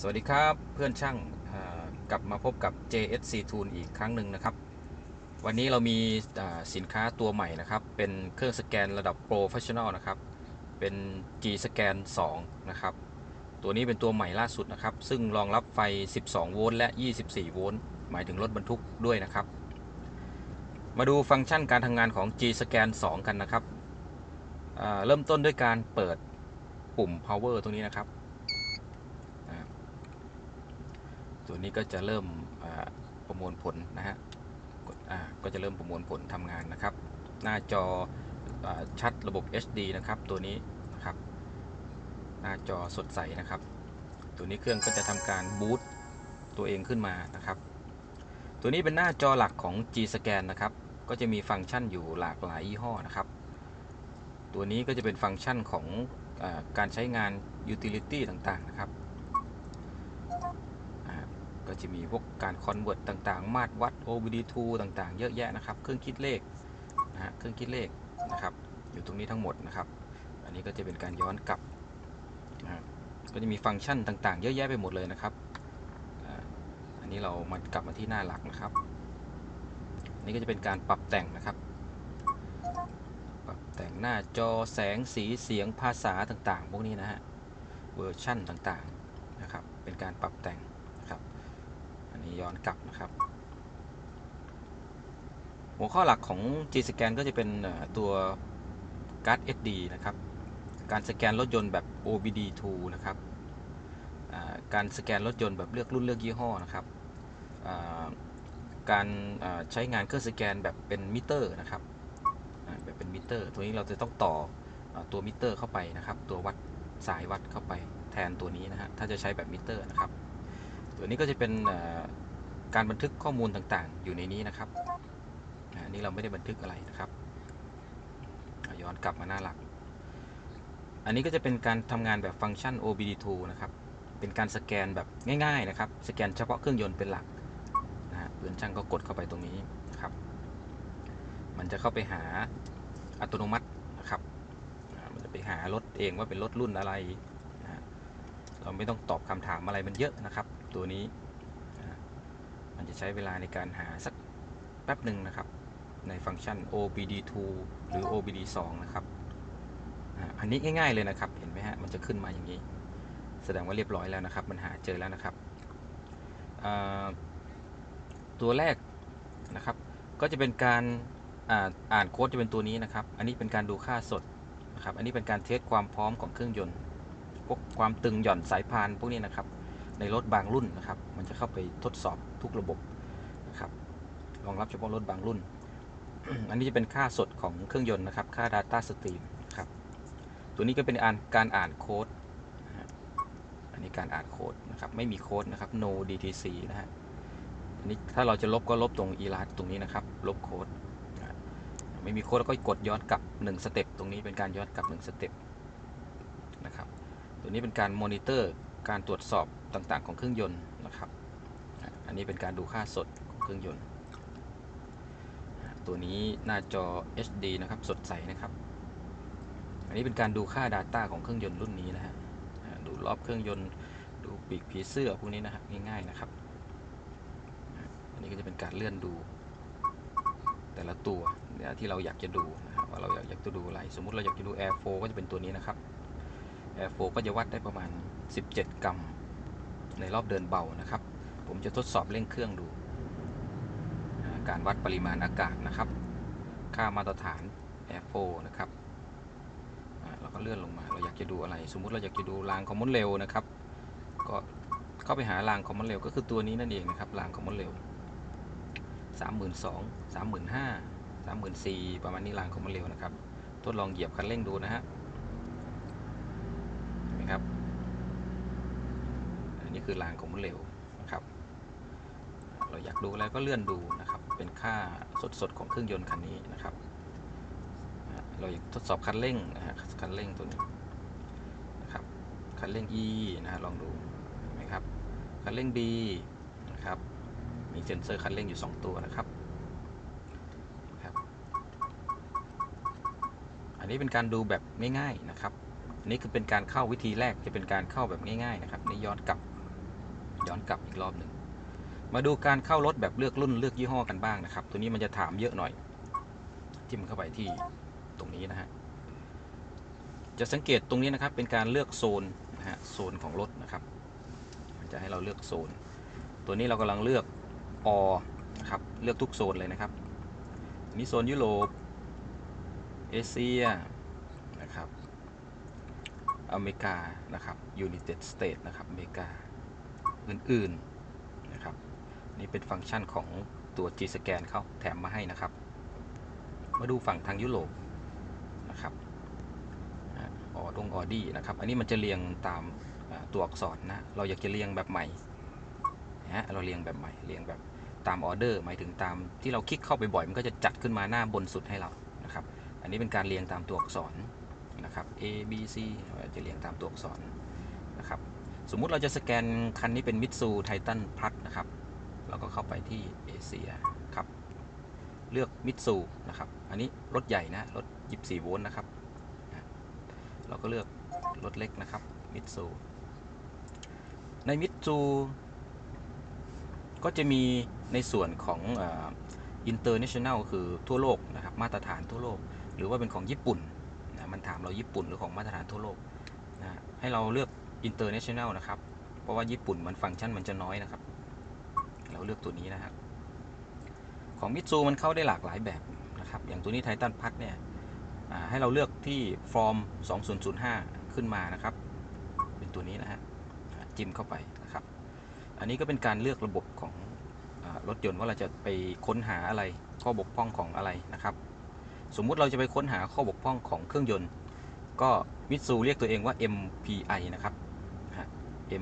สวัสดีครับเพื่อนช่างกลับมาพบกับ JSC Tool อีกครั้งหนึ่งนะครับ วันนี้เรามีสินค้าตัวใหม่นะครับ เป็นเครื่องสแกนระดับ Professional นะครับ เป็น G Scan 2 นะครับ ตัวนี้เป็นตัวใหม่ล่าสุดนะครับ ซึ่งรองรับไฟ 12 โวลต์และ 24 โวลต์หมายถึงรถบรรทุกด้วยนะครับ มาดูฟังก์ชันการทำงานของ G Scan 2 กันนะครับ เริ่มต้นด้วยการเปิดปุ่ม power ตรงนี้นะครับ ตัวนี้ก็จะเริ่มประมวลผลนะฮะกดอ่าก็จะเริ่มประมวลผลทำงานนะครับ หน้าจออชัดระบบ HD นะครับตัวนี้นะครับ หน้าจอสดใสนะครับ ตัวนี้เครื่องก็จะทำการบูตตัวเองขึ้นมานะครับ ตัวนี้เป็นหน้าจอหลักของ G Scan นะครับ ก็จะมีฟังก์ชันอยู่หลากหลายยี่ห้อนะครับ ตัวนี้ก็จะเป็นฟังก์ชันของอการใช้งาน Utility ต่างๆนะครับ ก็จะมีพวกการคอนเวิร์ตต่างๆ มาตรวัด OBD2 ต่างๆ เยอะแยะนะครับ เครื่องคิดเลขนะฮะเครื่องคิดเลขนะครับ อยู่ตรงนี้ทั้งหมดนะครับ อันนี้ก็จะเป็นการย้อนกลับนะฮะก็จะมีฟังก์ชันต่างๆ เยอะแยะไปหมดเลยนะครับ อันนี้เรามากลับมาที่หน้าหลักนะครับ อันนี้ก็จะเป็นการปรับแต่งนะครับ ปรับแต่งหน้าจอแสงสีเสียงภาษาต่างๆ พวกนี้นะฮะ เวอร์ชั่นต่างๆ นะครับ เป็นการปรับแต่ง นี้ย้อนกลับนะครับ หัวข้อหลักของ G Scan ก็จะเป็นตัวการ์ด SD นะครับ การสแกนรถยนต์แบบ OBD2 นะครับ การสแกนรถยนต์แบบเลือกรุ่นเลือกยี่ห้อนะครับ การใช้งานเครื่องสแกนแบบเป็นมิเตอร์นะครับ แบบเป็นมิเตอร์ ตัวนี้เราจะต้องต่ออตัวมิเตอร์เข้าไปนะครับ ตัววัดสายวัดเข้าไปแทนตัวนี้นะฮะ ถ้าจะใช้แบบมิเตอร์นะครับ ตัวนี้ก็จะเป็นการบันทึกข้อมูลต่างๆ อยู่ในนี้นะครับอันนี้เราไม่ได้บันทึกอะไรนะครับย้อนกลับมาหน้าหลัก อันนี้ก็จะเป็นการทำงานแบบฟังก์ชัน OBD2 นะครับ เป็นการสแกนแบบง่ายๆนะครับ สแกนเฉพาะเครื่องยนต์เป็นหลักนะฮะเพื่อนช่างก็กดเข้าไปตรงนี้นะครับ มันจะเข้าไปหาอัตโนมัตินะครับ มันจะไปหารถเองว่าเป็นรถรุ่นอะไรนะเราไม่ต้องตอบคำถามอะไรมันเยอะนะครับ ตัวนี้ มันจะใช้เวลาในการหาสักแป๊บหนึ่งนะครับ ในฟังก์ชัน OBD2 หรือ OBD2 นะครับอันนี้ง่าย ๆเลยนะครับ เห็นไหมฮะ มันจะขึ้นมาอย่างนี้ แสดงว่าเรียบร้อยแล้วนะครับ มันหาเจอแล้วนะครับ ตัวแรกนะครับ ก็จะเป็นการอ่าอ่านโค้ดจะเป็นตัวนี้นะครับ อันนี้เป็นการดูค่าสดนะครับ อันนี้เป็นการเทสความพร้อมของเครื่องยนต์ พวกความตึงหย่อนสายพานพวกนี้นะครับ ในรถบางรุ่นนะครับ มันจะเข้าไปทดสอบทุกระบบนะครับรองรับเฉพาะรถบางรุ่น อันนี้จะเป็นค่าสดของเครื่องยนต์นะครับ ค่า Data Stream ครับ ตัวนี้ก็เป็นการการอ่านโค้ด อันนี้การอ่านโค้ดนะครับ ไม่มีโค้ดนะครับ no DTC นะฮะ อันนี้ถ้าเราจะลบก็ลบตรง erase ตรงนี้นะครับ ลบโค้ด ไม่มีโค้ดแล้วก็กดย้อนกลับ1สเต็ป ตรงนี้เป็นการย้อนกลับ1สเต็ปนะครับ ตัวนี้เป็นการมอนิเตอร์ การตรวจสอบ ต่างๆของเครื่องยนต์นะครับ อันนี้เป็นการดูค่าสดของเครื่องยนต์ ตัวนี้หน้าจอ HD นะครับสดใสนะครับ อันนี้เป็นการดูค่า Data ของเครื่องยนต์รุ่นนี้นะฮะดูรอบเครื่องยนต์ดูปีกผีเสื้อพวกนี้นะฮะง่ายๆนะครับ อันนี้ก็จะเป็นการเลื่อนดูแต่ละตัวที่เราอยากจะดูนะฮะว่าเราอยากอยากจะดูอะไร สมมุติเราอยากจะดู Air 4ก็จะเป็นตัวนี้นะครับ Air 4ก็จะวัดได้ประมาณ 17 กรัม ในรอบเดินเบานะครับ ผมจะทดสอบเร่งเครื่องดู การวัดปริมาณอากาศนะครับ ค่ามาตรฐาน Air 4นะครับเราก็เลื่อนลงมา เราอยากจะดูอะไร สมมุติเราอยากจะดูรางคอมมอนเร็วนะครับ ก็เข้าไปหารางคอมมอนเร็วก็คือตัวนี้นั่นเองนะครับ รางคอมมอนเร็วสามหมื่นสองสามหมื่นห้าสามหมื่นสี่ประมาณนี้รางคอมมอนเร็วนะครับ ทดลองเหยียบคันเร่งดูนะฮะเห็นไหมครับ อันนี้ คือรางคอมมอนเร็วนะครับ เราอยากดูอะไรก็เลื่อนดูนะครับ เป็นค่าสดๆของเครื่องยนต์คันนี้นะครับ เราอยากทดสอบคันเร่งนะฮะคันเร่งตัวนี้นะครับคันเร่ง E นะฮะลองดูเห็นไหมครับคันเร่ง D นะครับมีเซ็นเซอร์คันเร่งอยู่ 2 ตัวนะครับครับ อันนี้เป็นการดูแบบง่ายๆนะครับอันนี้คือเป็นการเข้าวิธีแรกจะเป็นการเข้าแบบง่ายๆนะครับนี่ย้อนกลับ ย้อนกลับอีกรอบหนึ่งมาดูการเข้ารถแบบเลือกรุ่นเลือกยี่ห้อกันบ้างนะครับ ตัวนี้มันจะถามเยอะหน่อย จิ้มเข้าไปที่ตรงนี้นะฮะจะสังเกตตรงนี้นะครับเป็นการเลือกโซนนะฮะโซนของรถนะครับ มันจะให้เราเลือกโซน ตัวนี้เรากำลังเลือกอนะครับเลือกทุกโซนเลยนะครับนี่โซนยุโรปเอเชียนะครับอเมริกานะครับ United States นะครับอเมริกา อื่นๆนะครับนี่เป็นฟังก์ชันของตัว G Scan เขาแถมมาให้นะครับ มาดูฝั่งทางยุโรปนะครับอออดงออดี้นะครับ อันนี้มันจะเรียงตามตัวอักษรนะ เราอยากจะเรียงแบบใหม่นะฮะเราเรียงแบบใหม่เรียงแบบตามออเดอร์หมายถึงตามที่เราคลิกเข้าไปบ่อยมันก็จะจัดขึ้นมาหน้าบนสุดให้เรานะครับ อันนี้เป็นการเรียงตามตัวอักษรนะครับ A B C จะเรียงตามตัวอักษรนะครับ สมมุติเราจะสแกนคันนี้เป็นมิตซูไททันพลัสนะครับ เราก็เข้าไปที่เอเชียครับ เลือกมิตซูนะครับ อันนี้รถใหญ่นะ รถ 24 โวลต์นะครับ เราก็เลือกรถเล็กนะครับมิตซูในมิตซูก็จะมีในส่วนของอินเตอร์เนชั่นแนลคือทั่วโลกนะครับ มาตรฐานทั่วโลก หรือว่าเป็นของญี่ปุ่นนะมันถามเราญี่ปุ่นหรือของมาตรฐานทั่วโลกนะให้เราเลือก international นะครับ เพราะว่าญี่ปุ่นมันฟังก์ชันมันจะน้อยนะครับ เราเลือกตัวนี้นะครับ ของมิตซูมันเข้าได้หลากหลายแบบนะครับ อย่างตัวนี้ไททันพัทเนี่ยให้เราเลือกที่ form 2005 ขึ้นมานะครับ เป็นตัวนี้นะฮะ จิ้มเข้าไปนะครับ อันนี้ก็เป็นการเลือกระบบของอรถยนต์ว่าเราจะไปค้นหาอะไร ข้อบกพร่องของอะไรนะครับ สมมุติเราจะไปค้นหาข้อบกพร่องของเครื่องยนต์ ก็มิตซูเรียกตัวเองว่า MPI นะครับ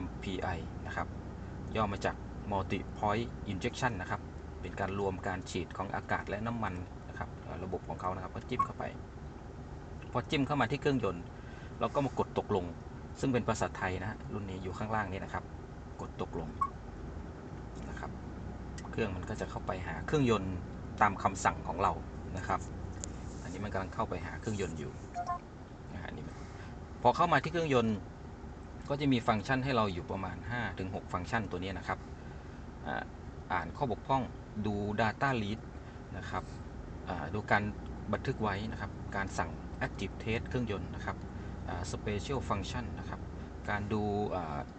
MPI นะครับย่อมาจาก Multi Point Injection นะครับ เป็นการรวมการฉีดของอากาศและน้ำมันนะครับระบบของเขานะครับก็จิ้มเข้าไป พอจิ้มเข้ามาที่เครื่องยนต์ เราก็มากดตกลง ซึ่งเป็นภาษาไทยนะฮะรุ่นนี้อยู่ข้างล่างนี้นะครับ กดตกลงนะครับ เครื่องมันก็จะเข้าไปหาเครื่องยนต์ตามคำสั่งของเรานะครับ อันนี้มันกำลังเข้าไปหาเครื่องยนต์อยู่นะฮะนนี่มันพอเข้ามาที่เครื่องยนต์ ก็จะมีฟังก์ชันให้เราอยู่ประมาณ 5-6 ฟังก์ชันตัวนี้นะครับ อ่านข้อบกพร่องดู Data Lead นะครับอ่าดูการบันทึกไว้นะครับ การสั่ง Active Test เครื่องยนต์นะครับ Special Function นะครับ การดู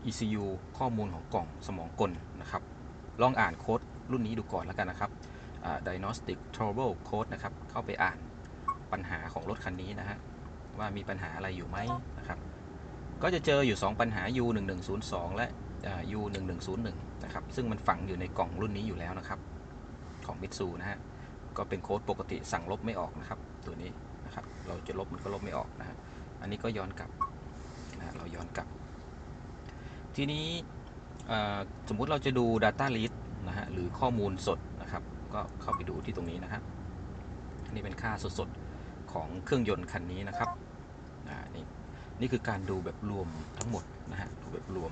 ECU ข้อมูลของกล่องสมองกลนะครับ ลองอ่านโค้ดรุ่นนี้ดูก่อนแล้วกันนะครับ Diagnostic Trouble Code นะครับ เข้าไปอ่านปัญหาของรถคันนี้นะฮะ ว่ามีปัญหาอะไรอยู่ไหม ก็จะเจออยู่ 2 ปัญหา U1102 และ U1101 นะครับ ซึ่งมันฝังอยู่ในกล่องรุ่นนี้อยู่แล้วนะครับ ของมิตซูนะฮะ ก็เป็นโค้ดปกติสั่งลบไม่ออกนะครับ ตัวนี้นะครับ เราจะลบมันก็ลบไม่ออกนะฮะ อันนี้ก็ย้อนกลับนะเราย้อนกลับ ทีนี้สมมุติเราจะดู Data List นะฮะ หรือข้อมูลสดนะครับ ก็เข้าไปดูที่ตรงนี้นะฮะนนี้เป็นค่าสดๆของเครื่องยนต์คันนี้นะครับ อ่า นี่ นี่คือการดูแบบรวมทั้งหมดนะฮะดูแบบรวม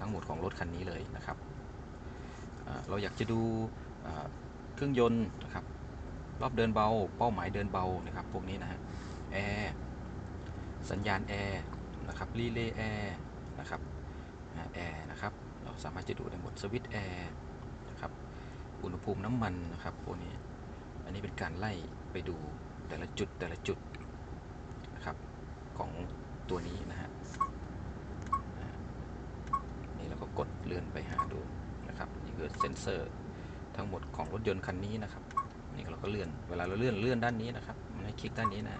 ทั้งหมดของรถคันนี้เลยนะครับ เราอยากจะดูเครื่องยนต์นะครับรอบเดินเบา เป้าหมายเดินเบานะครับพวกนี้นะฮะแอร์สัญญาณแอร์นะครับรีเลย์แอร์นะครับแอร์นะครับเราสามารถจะดูได้หมดสวิตช์แอร์นะครับอุณหภูมิน้ำมันนะครับพวกนี้อันนี้เป็นการไล่ไปดูแต่ละจุดแต่ละจุดนะครับของ ตัวนี้นะฮะนี่เราก็กดเลื่อนไปหาดูนะครับนี่คือเซ็นเซอร์ทั้งหมดของรถยนต์คันนี้นะครับนี่เราก็เลื่อนเวลาเราเลื่อนเลื่อนด้านนี้นะครับมันให้คลิกด้านนี้นะ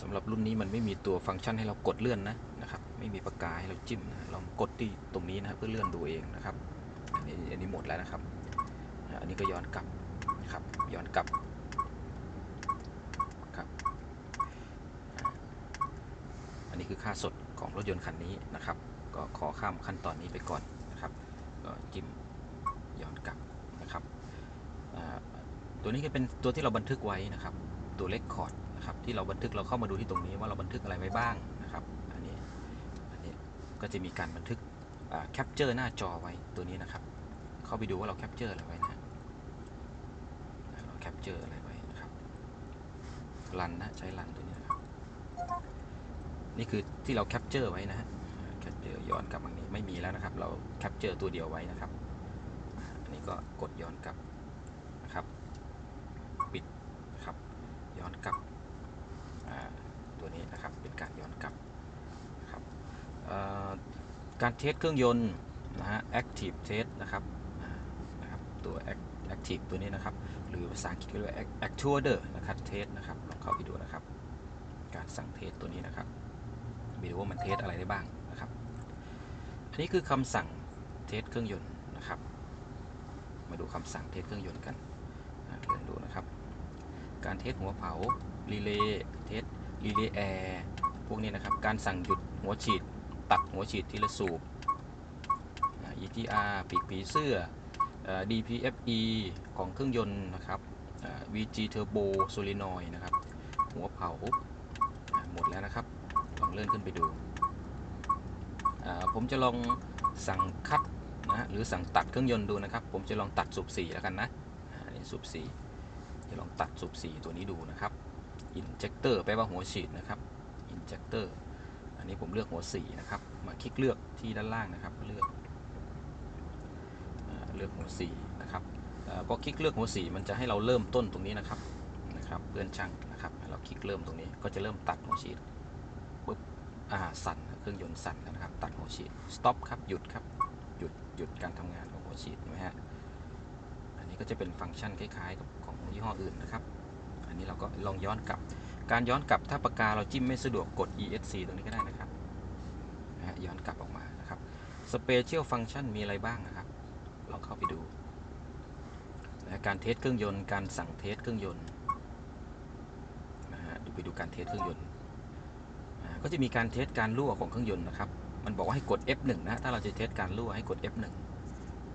สำหรับรุ่นนี้มันไม่มีตัวฟังก์ชันให้เรากดเลื่อนนะนะครับไม่มีปากกาให้เราจิ้มนะลองกดที่ตรงนี้นะเพื่อเลื่อนดูเองนะครับอันนี้อันนี้หมดแล้วนะครับ อันนี้ก็ย้อนกลับนะครับย้อนกลับอ่าอั นี้คือค่าสดของรถยนต์คันนี้นะครับ ก็ขอข้ามขั้นตอนนี้ไปก่อนนะครับก็จิ้มย้อนกลับนะครับตัวนี้ก็เป็นตัวที่เราบันทึกไว้นะครับ ตัวเลคคอร์ดนะครับที่เราบันทึกเราเข้ามาดูที่ตรงนี้ว่าเราบันทึกอะไรไว้บ้างนะครับ อันนี้อันนี้ก็จะมีการบันทึกแคปเจอร์หน้าจอไว้ตัวนี้นะครับ เข้าไปดูว่าเราแคปเจอร์อะไรไว้นะฮะเราแคปเจอร์อะไรไว้นะครับรันนะใช้รันตัวนี้นะครับ นี่คือที่เราแคปเจอร์ไว้นะฮะแคปเดี๋ยวย้อนกลับมานี้ไม่มีแล้วนะครับ เราแคปเจอร์ตัวเดียวไว้นะครับอันนี้ก็กดย้อนกลับนะครับ ปิดครับ ย้อนกลับตัวนี้นะครับเป็นการย้อนกลับครับการเทสเครื่องยนต์นะฮะ active test นะครับนะครับตัว Active ตัวนี้นะครับ หรือภาษาอังกฤษเรียกว่า act- actuator นะครับ test นะครับลองเข้าไปดูนะครับ การสั่งเทสตัวนี้นะครับ ไปดูว่ามันเทสอะไรได้บ้างนะครับ อันนี้คือคำสั่งเทสเครื่องยนต์นะครับ มาดูคำสั่งเทสเครื่องยนต์กันเรื่องดูนะครับ การเทสหัวเผารีเลย์เทสรีเลย์แอร์พวกนี้นะครับ การสั่งหยุดหัวฉีด ตัดหัวฉีดทีละสูบ EGR ปีกผีเสื้ออ DPFE ของเครื่องยนต์นะครับ VG Turbo Solenoid นะครับ หัวเผาหมดแล้วนะครับ เลื่อนขึ้นไปดู ผมจะลองสั่งคัดนะหรือสั่งตัดเครื่องยนต์ดูนะครับ ผมจะลองตัดสูบสีแล้วกันนะอ่าอันนี้สูบสีจะลองตัดสูบสีตัวนี้ดูนะครับ injector แปลว่าหัวฉีดนะครับ injector อันนี้ผมเลือกหัวสีนะครับ มาคลิกเลือกที่ด้านล่างนะครับเลือกเลือกหัวสีนะครับพอคลิกเลือกหัวสีมันจะให้เราเริ่มต้นตรงนี้นะครับนะครับเพื่อนช่างนะครับเราคลิกเริ่มตรงนี้ก็จะเริ่มตัดหัวฉีด อ่าสั่นเครื่องยนต์สั่นแล้วนะครับ ตัดหัวฉีด stop ครับหยุดครับหยุดหยุดการทำงานของหัวฉีดนไหมฮะอันนี้ก็จะเป็นฟังก์ชันคล้ายๆกับของยี่ห้ออื่นนะครับ อันนี้เราก็ลองย้อนกลับ การย้อนกลับถ้าปากกาเราจิ้มไม่สะดวกกด ESC ตรงนี้ก็ได้นะครับนะฮะย้อนกลับออกมานะครับ Special Function มีอะไรบ้างนะครับลองเข้าไปดูนะการเทสเครื่องยนต์การสั่งเทสเครื่องยนต์นะฮะดูไปดูการเทสเครื่องยนต์ ก็จะมีการเทสการรั่วของเครื่องยนต์นะครับ มันบอกว่าให้กด F1 นะ ถ้าเราจะเทสการรั่วให้กด F1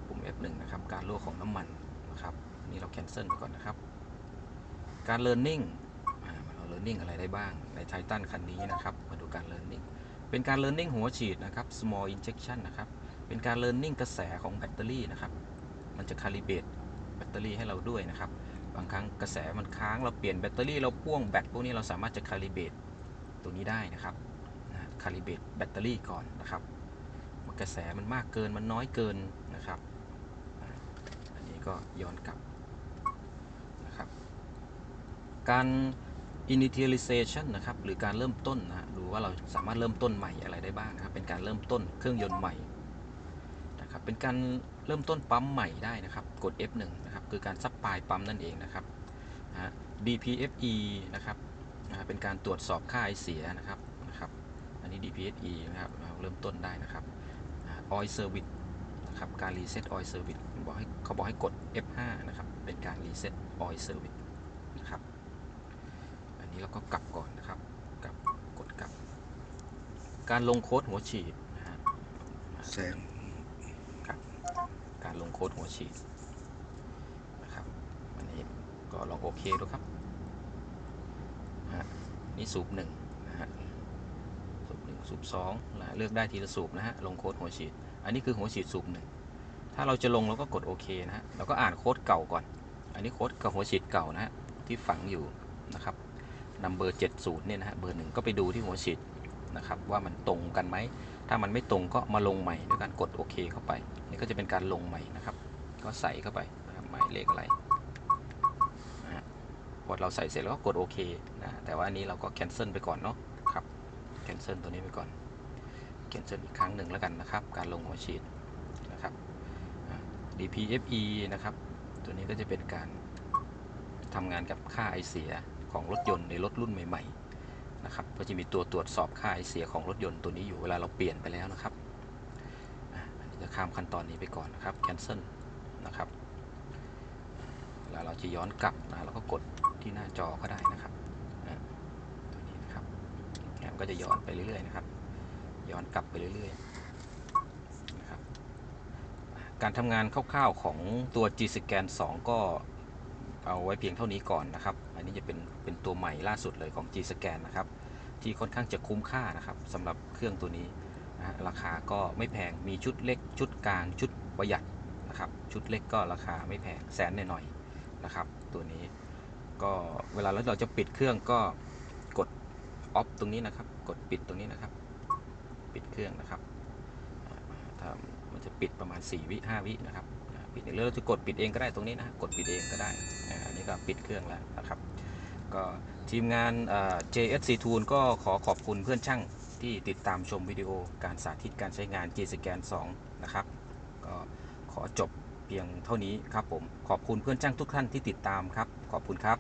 ปุ่ม F1 นะครับ การรั่วของน้ำมันนะครับ นี่เรา cancel ไปก่อนนะครับ การ learning อ่าเรา learning อะไรได้บ้าง ในไททันคันนี้นะครับ มาดูการ learning เป็นการ learning หัวฉีดนะครับ small injection นะครับ เป็นการ learning กระแสของแบตเตอรี่นะครับ มันจะ calibrate แบตเตอรี่ให้เราด้วยนะครับ บางครั้งกระแสมันค้าง เราเปลี่ยนแบตเตอรี่ เราพ่วงแบตพวกนี้เราสามารถจะคาลิเบต ตัวนี้ได้นะครับคาลิเบตแบตเตอรี่ก่อนนะครับกระแสมันมากเกินมันน้อยเกินนะครับ อันนี้ก็ย้อนกลับนะครับ การ initialization นะครับ หรือการเริ่มต้นนะดูว่าเราสามารถเริ่มต้นใหม่อะไรได้บ้างนะครับ เป็นการเริ่มต้นเครื่องยนต์ใหม่นะครับ เป็นการเริ่มต้นปั๊มใหม่ได้นะครับ กด F1 นะครับ คือการซับปลายปั๊มนั่นเองนะครับ DPFE นะครับ เป็นการตรวจสอบค่าไอเสียนะครับนะครับ อันนี้ DPFE นะครับเราเริ่มต้นได้นะครับอ่า Oil Service นะครับการรีเซ็ต Oil Service บอกให้เขาบอกให้กด F5 นะครับ เป็นการรีเซ็ต Oil Service นะครับ อันนี้เราก็กลับก่อนนะครับกลับกดกลับ การลงโค้ดหัวฉีดนะฮะแสงครับการลงโค้ดหัวฉีดนะครับอันนี้ก็ลองโอเคดูครับนะฮะ นี่สูบหนึ่งนะฮะสูบหนึ่งสูบสองนะเลือกได้ทีละสูบนะฮะลงโค้ดหัวฉีด อันนี้คือหัวฉีดสูบหนึ่งถ้าเราจะลงเราก็กดโอเคนะฮะเราก็อ่านโค้ดเก่าก่อน อันนี้โค้ดกับหัวฉีดเก่านะฮะที่ฝังอยู่นะครับนัมเบอร์เจ็ดศูนย์เนี่ยนะฮะเบอร์หนึ่งก็ไปดูที่หัวฉีดนะครับว่ามันตรงกันไหม ถ้ามันไม่ตรงก็มาลงใหม่ด้วยการกดโอเคเข้าไป นี่ก็จะเป็นการลงใหม่นะครับ ก็ใส่เข้าไปหมายเลขอะไรนะฮะพอเราใส่เสร็จแล้วก็กดโอเคนะ แต่ว่าอันนี้เราก็แคนเซิลไปก่อนเนาะครับแคนเซิลตัวนี้ไปก่อนแคนเซิลอีกครั้งหนึ่งแล้วกันนะครับ การลงหัวฉีดนะครับ DPFE นะครับ ตัวนี้ก็จะเป็นการทำงานกับค่าไอเสียของรถยนต์ในรถรุ่นใหม่ๆนะครับก็จะมีตัวตรวจสอบค่าไอเสียของรถยนต์ตัวนี้อยู่เวลาเราเปลี่ยนไปแล้วนะครับจะข้ามขั้นตอนนี้ไปก่อนนะครับ cancel นะครับแล้วเราจะย้อนกลับนะเราก็กดที่หน้าจอก็ได้นะครับอะตัวนี้นะครับเนี่ยมัน ก็จะย้อนไปเรื่อยๆนะครับ ย้อนกลับไปเรื่อยๆนะครับการทำงานคร่าวๆของตัว G Scan 2 ก็เอาไว้เพียงเท่านี้ก่อนนะครับ อันนี้จะเป็นเป็นตัวใหม่ล่าสุดเลยของ G Scan นะครับที่ค่อนข้างจะคุ้มค่านะครับสำหรับเครื่องตัวนี้นะฮะราคาก็ไม่แพงมีชุดเล็ก ชุดกลาง ชุดประหยัดนะครับ ชุดเล็กก็ราคาไม่แพงแสนหน่อยๆนะครับ ตัวนี้ก็เวลาเราจะปิดเครื่องก็กด ออฟตรงนี้นะครับ กดปิดตรงนี้นะครับ ปิดเครื่องนะครับมันจะปิดประมาณ 4 วิ5วินะครับปิดหรือเราจะกดปิดเองก็ได้ตรงนี้นะกดปิดเองก็ได้อันนี้ก็ปิดเครื่องแล้วนะครับ ก็ทีมงาน JSC Tool ก็ขอขอบคุณเพื่อนช่างที่ติดตามชมวิดีโอการสาธิตการใช้งาน G Scan 2 นะครับ ก็ขอจบเพียงเท่านี้ครับผม ขอบคุณเพื่อนช่างทุกท่านที่ติดตามครับ ขอบคุณครับ